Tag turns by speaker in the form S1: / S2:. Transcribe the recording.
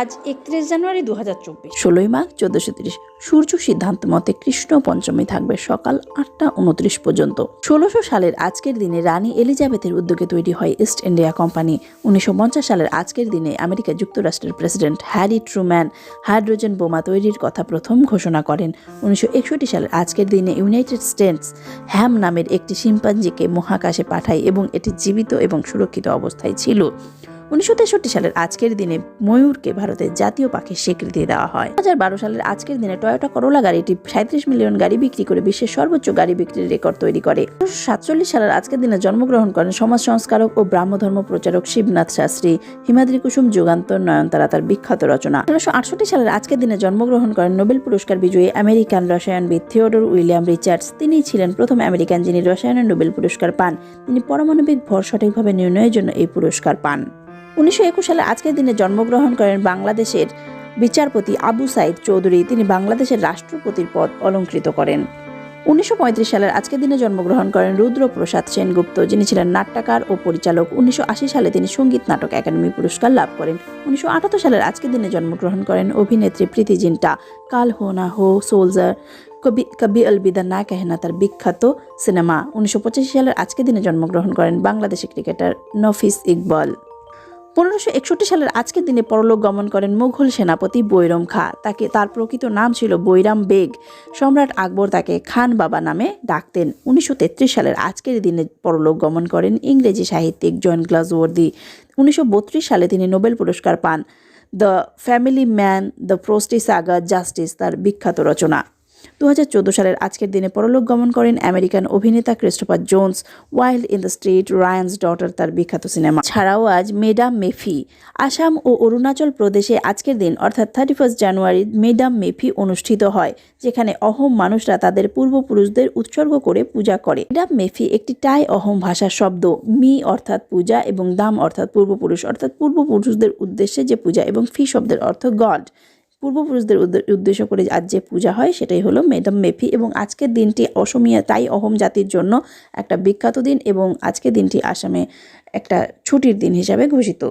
S1: আজ একত্রিশ জানুয়ারি দু হাজার চব্বিশ।
S2: ষোলোই মাঘ চোদ্দশো তিরিশ। সূর্য সিদ্ধান্ত মতে কৃষ্ণ পঞ্চমী থাকবে সকাল আটটা উনত্রিশ পর্যন্ত। ষোলোশো সালের আজকের দিনে রানী এলিজাবেথের উদ্যোগে তৈরি হয় ইস্ট ইন্ডিয়া কোম্পানি। উনিশশো পঞ্চাশ সালের আজকের দিনে আমেরিকা যুক্তরাষ্ট্রের প্রেসিডেন্ট হ্যারি ট্রুম্যান হাইড্রোজেন বোমা তৈরির কথা প্রথম ঘোষণা করেন। উনিশশো একষট্টি সালের আজকের দিনে ইউনাইটেড স্টেটস হ্যাম নামের একটি শিম্পাঞ্জিকে মহাকাশে পাঠায় এবং এটি জীবিত এবং সুরক্ষিত অবস্থায় ছিল। উনিশশো তেষট্টি সালের আজকের দিনে ময়ূরকে ভারতের জাতীয় পাখির স্বীকৃতি দেওয়া হয়। দু হাজার বারো সালের আজকের দিনে টয়োটা করোলা গাড়িটি সাঁত্রিশ মিলিয়ন গাড়ি বিক্রি করে বিশ্বের সর্বোচ্চ গাড়ি বিক্রির রেকর্ড তৈরি করে। উনিশশো সাতচল্লিশ সালের আজকের দিনে জন্মগ্রহণ করেন সমাজ সংস্কারক ও ব্রাহ্মধর্ম প্রচারক শিবনাথ শাস্ত্রী। হিমাদ্রি কুসুম যুগান্তর নয়নতারা তার বিখ্যাত রচনা। আঠারোশো আটষট্টি সালের আজকের দিনে জন্মগ্রহণ করেন নোবেল পুরস্কার বিজয়ী আমেরিকান রসায়নবিদ থিওডোর উইলিয়াম রিচার্ডস। তিনি ছিলেন প্রথম আমেরিকান যিনি রসায়নের নোবেল পুরস্কার পান। তিনি পারমাণবিক ভর সঠিকভাবে নির্ণয়ের জন্য এই পুরস্কার পান। উনিশশো একুশ সালে আজকের দিনে জন্মগ্রহণ করেন বাংলাদেশের বিচারপতি আবু সাইদ চৌধুরী। তিনি বাংলাদেশের রাষ্ট্রপতির পদ অলঙ্কৃত করেন। উনিশশো পঁয়ত্রিশ সালের আজকের দিনে জন্মগ্রহণ করেন রুদ্রপ্রসাদ সেনগুপ্ত, যিনি ছিলেন নাট্যকার ও পরিচালক। উনিশশো আশি সালে তিনি সংগীত নাটক একাডেমি পুরস্কার লাভ করেন। উনিশশো সালের আজকের দিনে জন্মগ্রহণ করেন অভিনেত্রী প্রীতি জিন্টা। কাল হো না হো, সোলজার, কবি কবি অলবিদা না কেহনা তার বিখ্যাত সিনেমা। উনিশশো পঁচাশি সালের আজকের দিনে জন্মগ্রহণ করেন বাংলাদেশি ক্রিকেটার নফিস ইকবাল। পনেরোশো একষট্টি সালের আজকের দিনে পরলোক গমন করেন মুঘল সেনাপতি বৈরম খা। তাকে তার প্রকৃত নাম ছিল বৈরাম বেগ। সম্রাট আকবর তাকে খান বাবা নামে ডাকতেন। উনিশশো তেত্রিশ সালের আজকের দিনে পরলোক গমন করেন ইংরেজি সাহিত্যিক জন গ্লাসওয়ার্দি। উনিশশো বত্রিশ সালে তিনি নোবেল পুরস্কার পান। The family man, the প্রোস্টি saga, justice, তার বিখ্যাত রচনা। দু হাজার চোদ্দ সালের আজকের দিনে পরলোক গমন করেন আমেরিকান অভিনেতা Christopher Jones, wild in the street, Ryan's daughter, তার বিখ্যাত সিনেমা। ছাড়াও আজ মেডাম মেফি, আসাম ও অরুণাচল প্রদেশে আজকের দিন, অর্থাৎ থার্টি ফার্স্ট জানুয়ারি মেডাম মেফি অনুষ্ঠিত হয়, যেখানে অহম মানুষরা তাদের পূর্বপুরুষদের উৎসর্গ করে পূজা করে। মেডাম মেফি একটি টাই অহম ভাষার শব্দ, মি অর্থাৎ পূজা এবং দাম অর্থাৎ পূর্বপুরুষ, অর্থাৎ পূর্বপুরুষদের উদ্দেশ্যে যে পূজা এবং ফি শব্দের অর্থ গড। পূর্বপুরুষদের উদ্দেশ্য করে আজ যে পূজা হয় সেটাই হলো মেডাম মেফি এবং আজকের দিনটি অসমীয়া, তাই অহম জাতির জন্য একটা বিখ্যাত দিন এবং আজকের দিনটি আসামে একটা ছুটির দিন হিসাবে ঘোষিত।